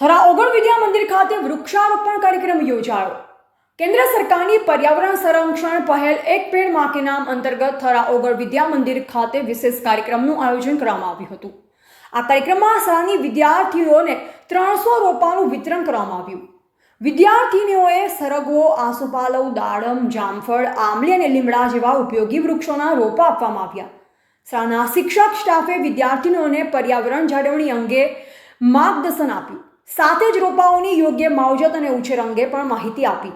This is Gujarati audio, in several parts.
થરા ઓગણ વિદ્યા મંદિર ખાતે વૃક્ષારોપણ કાર્યક્રમ યોજાયો. કેન્દ્ર સરકારની પર્યાવરણ સંરક્ષણ પહેલ એક પેડમાં નામ અંતર્ગત થરા ઓગળ વિદ્યા મંદિર ખાતે વિશેષ કાર્યક્રમનું આયોજન કરવામાં આવ્યું હતું. આ કાર્યક્રમમાં શાળાની વિદ્યાર્થીઓને ત્રણસો રોપાનું વિતરણ કરવામાં આવ્યું. વિદ્યાર્થીનીઓએ સરગવો, આસોપાલવ, દાડમ, જામફળ આમલી અને લીમડા જેવા ઉપયોગી વૃક્ષોના રોપા આપવામાં આવ્યા. શાળાના શિક્ષક સ્ટાફે વિદ્યાર્થીનીઓને પર્યાવરણ જાળવણી અંગે માર્ગદર્શન આપ્યું. સાથે જ રોપાઓની યોગ્ય માવજત અને ઉછેર અંગે પણ માહિતી આપી.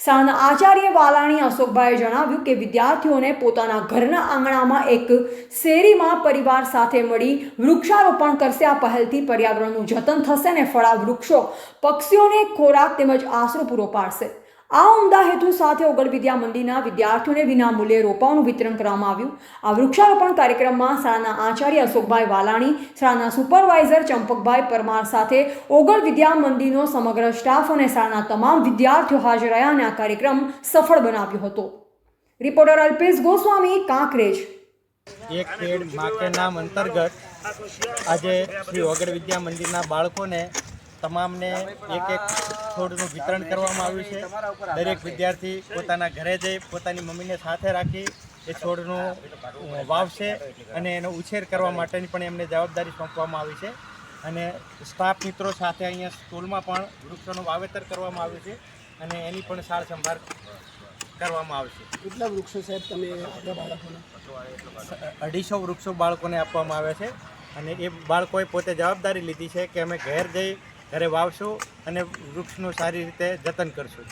શાળાના આચાર્ય વાલાણી અશોકભાઈએ જણાવ્યું કે વિદ્યાર્થીઓને પોતાના ઘરના આંગણામાં એક શેરીમાં પરિવાર સાથે મળી વૃક્ષારોપણ કરશે. આ પહેલથી પર્યાવરણનું જતન થશે અને ફળા વૃક્ષો, પક્ષીઓને ખોરાક તેમજ આશરો પૂરો પાડશે. આ ઉમદા હેતુ સાથે ઓગળ વિદ્યા મંદિરના વિદ્યાર્થીઓને વિના મૂલ્યે રોપાઓનું વિતરણ કરવામાં આવ્યું. આ વૃક્ષારોપણ કાર્યક્રમમાં શાળાના આચાર્ય અશોકભાઈ વાલાણી, શાળાના સુપરવાઇઝર ચંપકભાઈ પરમાર સાથે ઓગળ વિદ્યા મંદિરનો સમગ્ર સ્ટાફ અને શાળાના તમામ વિદ્યાર્થીઓ હાજર રહ્યા અને આ કાર્યક્રમ સફળ બનાવ્યો હતો. રિપોર્ટર અલ્પેશ ગોસ્વામી, કાંકરેજ. એક પેડ મા અંતર્ગત આજે શ્રી વગર વિદ્યા મંદિરના બાળકોને તમામને એક એક છોડનું વિતરણ કરવામાં આવ્યું છે. દરેક વિદ્યાર્થી પોતાના ઘરે જઈ પોતાની મમ્મીને સાથે રાખી એ છોડનું વાવશે અને એનો ઉછેર કરવા માટેની પણ એમને જવાબદારી સોંપવામાં આવી છે. અને સ્ટાફ મિત્રો સાથે અહીંયા સ્કૂલમાં પણ વૃક્ષોનું વાવેતર કરવામાં આવ્યું છે અને એની પણ સાર સંભાળ કરવામાં આવશે. કેટલા વૃક્ષો સાહેબ તમે આપણા બાળકોને? અઢીસો વૃક્ષો બાળકોને આપવામાં આવે છે અને એ બાળકોએ પોતે જવાબદારી લીધી છે કે અમે ઘેર જઈ ઘરે વાવશું અને વૃક્ષનું સારી રીતે જતન કરશું.